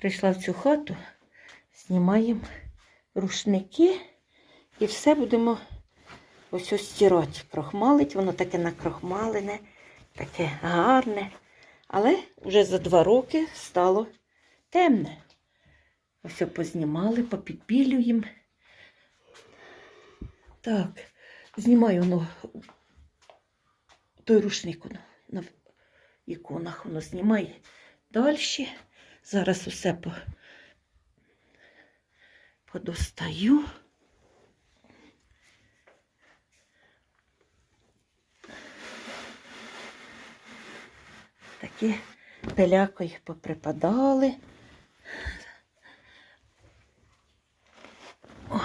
Прийшла в цю хату, знімаємо рушники і все будемо ось ось стирати. Крохмалить, воно таке накрохмалене, таке гарне. Але вже за два роки стало темне. Ось познімали, попідпілюємо. Так, знімаю воно той рушник воно на іконах воно знімає далі. Зараз усе по, подостаю. Такі пилякою поприпадали. О,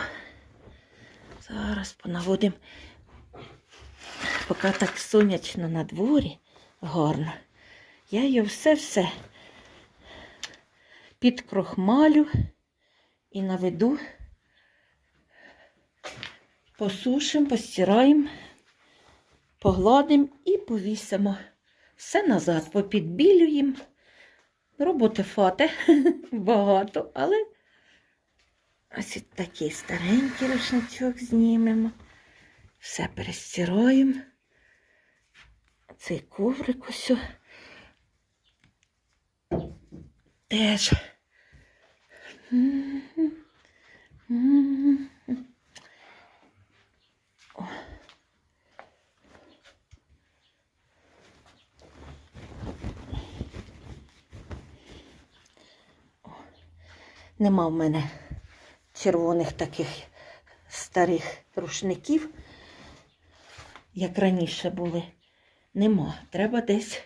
зараз понаводимо, поки так сонячно на дворі, гарно. Я його все-все підкрохмалю і наведу, посушимо, постираємо, погладимо і повісимо. Все назад попідбілюємо. Роботи фати багато, але ось такий старенький рушничок знімемо. Все перестираємо. Цей коврик ось. Теж. Нема в мене червоних таких старих рушників, як раніше були. Нема. Треба десь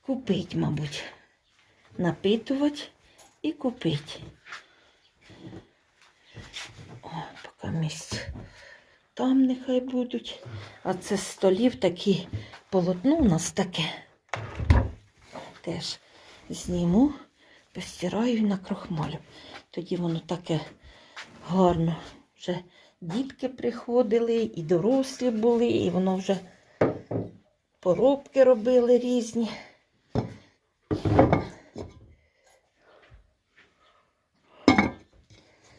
купити, мабуть напитувати і купити. О, поки місць. Там нехай будуть. А це столів такі полотно у нас таке. Теж зніму, постираю і накрохмалю. Тоді воно таке гарно. Вже дітки приходили, і дорослі були, і воно вже поробки робили різні.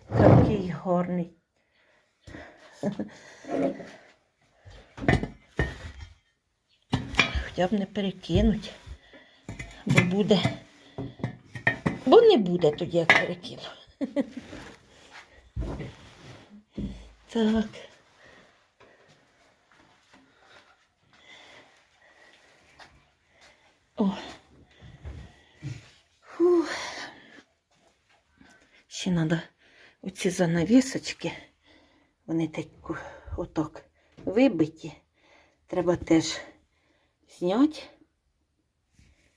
Такий гарний. Хоча б не перекинуть, бо буде. Бо не буде тоді, як перекину. Так. О. Фух. Ще треба оці занавісочки, вони так отак вибиті. Треба теж зняти,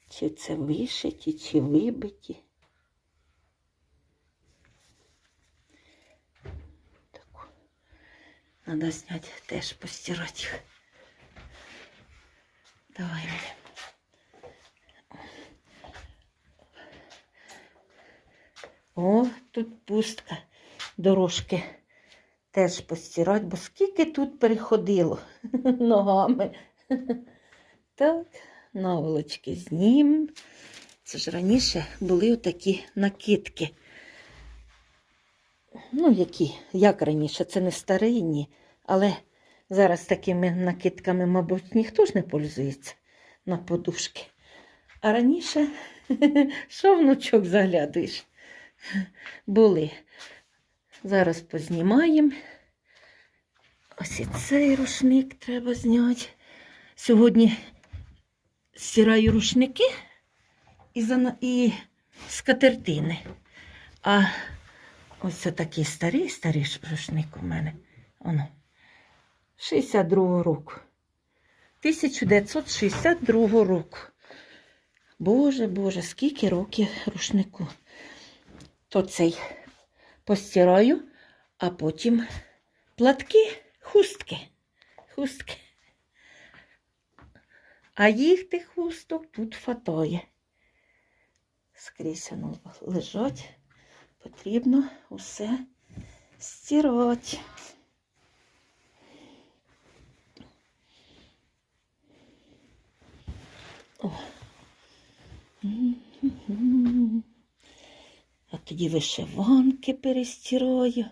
чи це вишиті, чи вибиті. Таку. Треба зняти, теж постирати їх. Давай, Оля. О, тут пустка. Дорожки теж постирати, бо скільки тут переходило ногами. Так, наволочки знім. Це ж раніше були отакі накидки. Ну, які, як раніше, це не старинні, але зараз такими накидками, мабуть, ніхто ж не пользується на подушки. А раніше, що внучок заглядуєш? були. Зараз познімаємо. Ось і цей рушник треба зняти. Сьогодні стираю рушники і, скатертини. А ось такий старий старий рушник у мене. Оно. 62 року. 1962 року. Боже, Боже, скільки років рушнику то цей постираю, а потім платки, хустки. Хустки. А їх тих хусток тут фатоє. Скрізь воно лежать. Потрібно усе стирати. О. Тоді вишиванки перестираю.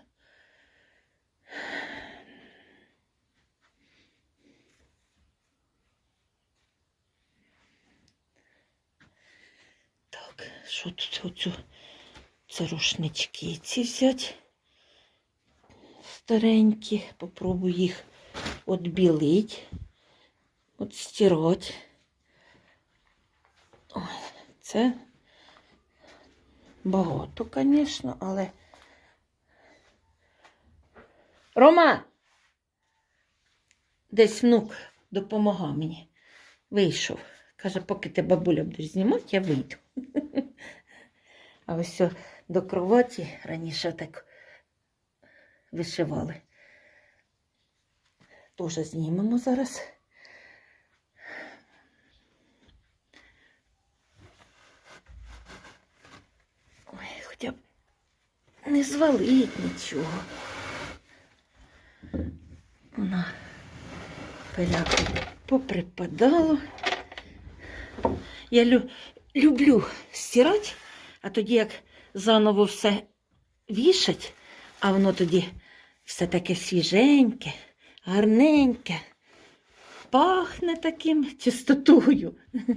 Так, що тут оцю? Це ці взяти. Старенькі. Попробую їх отбілити, от стирати. Ой, це багато, звісно, але. Рома! Десь внук допомагав мені. Вийшов. Каже, поки ти бабуля будеш знімати, я вийду. А ось сьо до кроваті раніше так вишивали. Тоже знімемо зараз. Ой, хоча б не звалить нічого. Вона пиляку поприпадало. Я лю- люблю стирати, а тоді як заново все вішать, а воно тоді все таке свіженьке, гарненьке, пахне таким чистотою.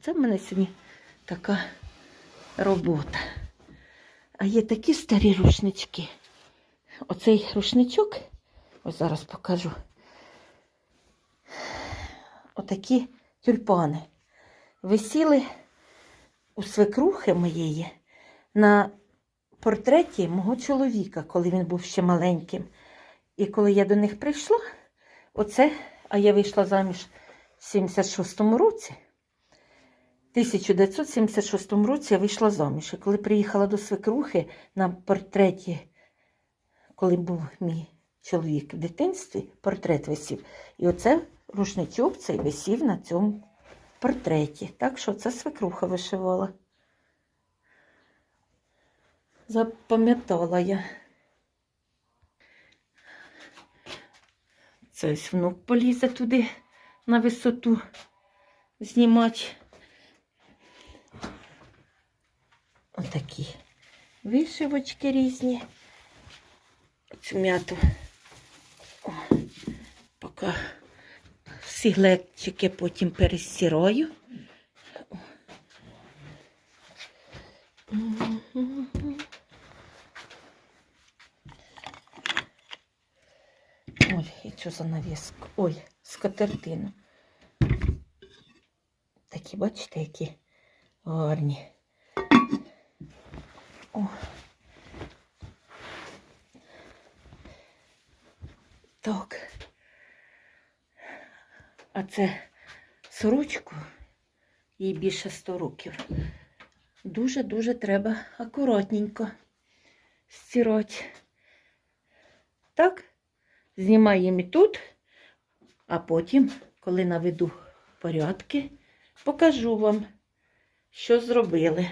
Це в мене сьогодні така робота. А є такі старі рушнички. Оцей рушничок, ось зараз покажу. Отакі тюльпани. Висіли у свекрухи моєї на портреті мого чоловіка, коли він був ще маленьким. І коли я до них прийшла, оце, а я вийшла заміж в 76-му році. В 1976 році я вийшла заміж. І коли приїхала до свекрухи на портреті, коли був мій чоловік в дитинстві, портрет висів. І оце рушничок цей висів на цьому портреті. Так що це свекруха вишивала. Запам'ятала я. Це внук полізе туди на висоту знімати. Отакі вишивочки різні. Цю м'яту. О, Поки всі глечики потім. Мгм. Ой, і що за навіску? Ой, скатертину. Такі, бачите, які гарні. О. Так. А це сорочку, їй більше 100 років. Дуже-дуже треба акуратненько стирати. Так, знімаємо і тут, а потім, коли наведу порядки, покажу вам, що зробили.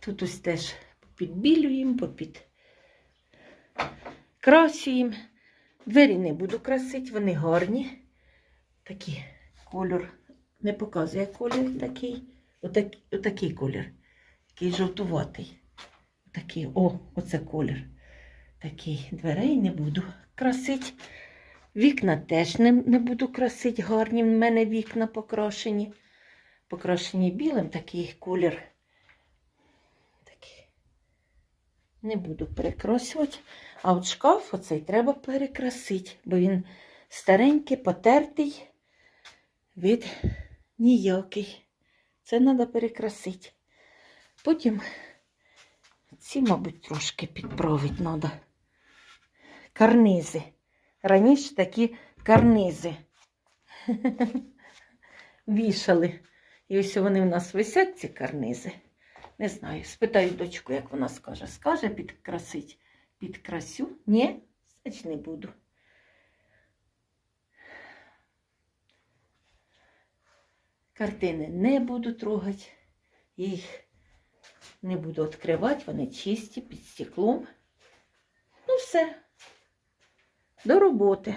Тут ось теж підбілюємо, попід красюємо. Двері не буду красити, вони гарні. Такий кольор. Не показує колір такий. Отак, отакий колір. Такий жовтуватий. Такий, о, оце колір. Такий дверей не буду красити. Вікна теж не, не буду красити. Гарні в мене вікна покрашені. Покрашені білим такий колір. Такий. Не буду перекрасувати. А от шкаф оцей треба перекрасити, бо він старенький, потертий, від ніякий. Це треба перекрасити. Потім ці, мабуть, трошки підправити треба. Карнизи. Раніше такі карнизи вішали. І ось вони в нас висять, ці карнизи. Не знаю, спитаю дочку, як вона скаже. Скаже підкрасить, підкрасю? Ні, значить не буду. Картини не буду трогати, їх не буду відкривати, вони чисті під стеклом. Ну все, до роботи.